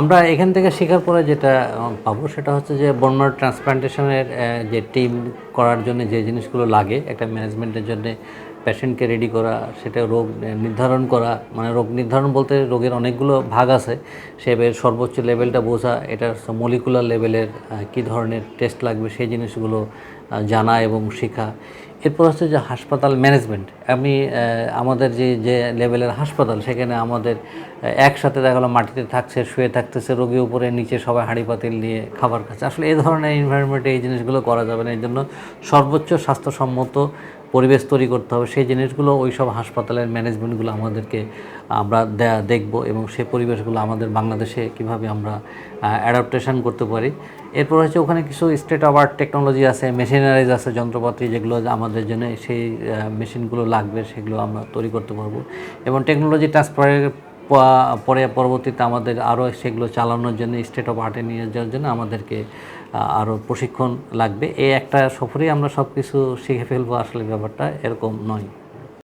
আমরা এখান থেকে শেখার পরে যেটা পাবো সেটা হচ্ছে যে বর্মার ট্রান্সপ্লান্টেশনের যে টিম করার জন্য যে জিনিসগুলো লাগে, একটা ম্যানেজমেন্টের জন্য পেশেন্টকে রেডি করা, সেটা রোগ নির্ধারণ করা মানে রোগ নির্ধারণ বলতে রোগের অনেকগুলো ভাগ আছে। সে সর্বোচ্চ লেভেলটা বোঝা এটার মলিকুলার লেভেলের কী ধরনের টেস্ট লাগবে, সেই জিনিসগুলো জানা এবং শেখা। এরপর হচ্ছে যে হাসপাতাল ম্যানেজমেন্ট আমি আমাদের যে যে লেভেলের হাসপাতাল, সেখানে আমাদের একসাথে দেখা গেলো মাটিতে থাকছে, শুয়ে থাকতেছে রোগী উপরে নিচে সবাই হাঁড়ি পাতিল নিয়ে খাবার খাচ্ছে। আসলে এই ধরনের এনভায়রনমেন্টে এই জিনিসগুলো করা যাবে না। এই জন্য সর্বোচ্চ স্বাস্থ্যসম্মত পরিবেশ তৈরি করতে হবে, সেই জিনিসগুলো ওই সব হাসপাতালের ম্যানেজমেন্টগুলো আমাদেরকে, আমরা দেখব এবং সে পরিবেশগুলো আমাদের বাংলাদেশে কীভাবে আমরা অ্যাডাপ্টেশন করতে পারি। এরপর হচ্ছে ওখানে কিছু স্টেট অফ আর্ট টেকনোলজি আছে মেশিনারিজ আছে, যন্ত্রপাতি যেগুলো আমাদের জন্য সেই মেশিনগুলো লাগবে, সেগুলো আমরা তৈরি করতে পারব। এবং টেকনোলজি ট্রান্সফারের পরে পরবর্তীতে আমাদের আরও সেগুলো চালানোর জন্য স্টেট অফ আর্টে নিয়ে যাওয়ার জন্য আমাদেরকে আরও প্রশিক্ষণ লাগবে। এই একটা সফরেই আমরা সব কিছু শিখে ফেলব আসলে ব্যাপারটা, এরকম নয়।